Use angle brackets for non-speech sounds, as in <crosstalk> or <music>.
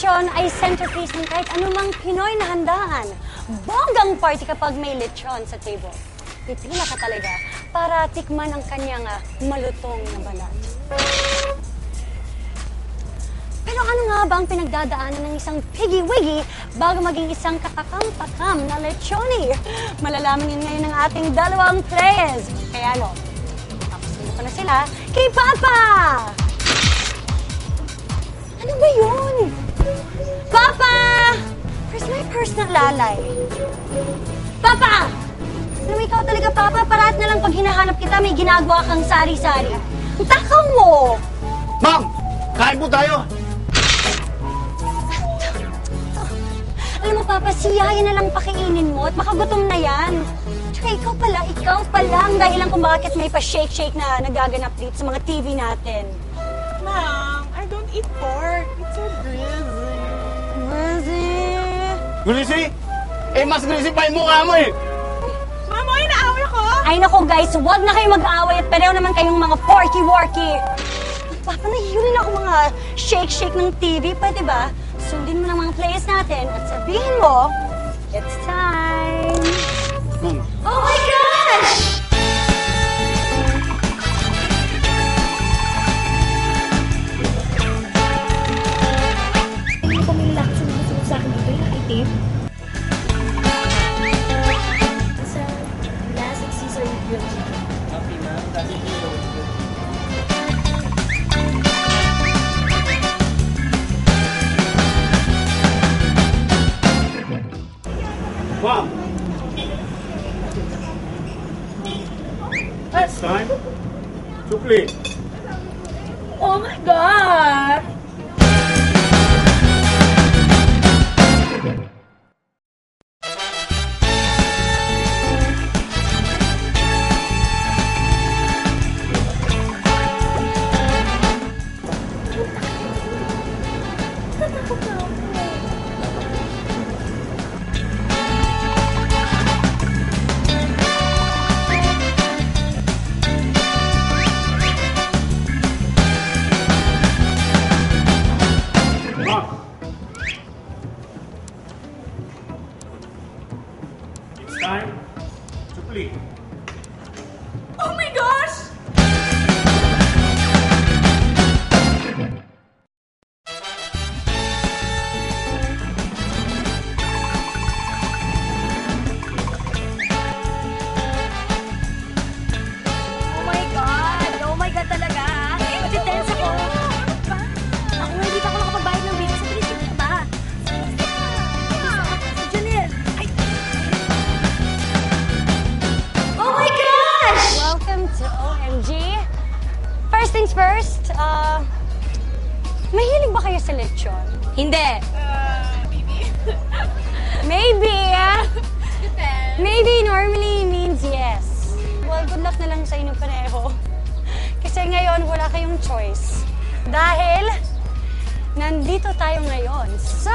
lechon ay centerpiece ng kahit anumang Pinoy na handaan. Bonggang party kapag may lechon sa table. Pipila ka talaga para tikman ang kanyang ah, malutong na balat. Pero ano nga ba ang pinagdadaanan ng isang piggy-wiggy bago maging isang katakam-takam na lechoni? Malalaman yun ngayon ng ating dalawang players. Kaya ano, tapos na sila kay Papa! Ano ba yun? Papa! Where's my personal lalay? Papa! Alam mo, ikaw talaga, Papa, parat na lang pag hinahanap kita, may ginagawa kang sari-sari. Ang takaw mo! Ma'am! Kain po tayo! Alam mo, Papa, si Yaya na lang pakainin mo at baka gutom na yan. Tsaka ikaw pala, ikaw pala ang dahilan kung bakit may pa-shake-shake na nagaganap dito sa mga TV natin. Mom, I don't eat pork. Greasy? Eh, mas greasy pa yung mukha mo eh! Mama, inaaway ko! Ay nako guys, wag na kayo mag-away at pareho naman kayong mga porky-worky. Papa, nahihulin ako mga shake-shake ng TV. Pwede ba? Sundin mo ng mga players natin at sabihin mo, it's time. Ma'am, Oh my gosh! Hindi ko may lalaki sumusunod sa akin dito, yung itim. Sa lasik Caesar grilled chicken. Ma'am! It's time to play. Oh my God! Time to play. First things first, uh, mahilig ba kayo sa lechon? Hindi. Uh, baby. Maybe. <laughs> Depends. Maybe normally means yes. Well, good luck na lang sa inyong pareho. Kasi ngayon, wala kayong choice. Dahil, nandito tayo ngayon sa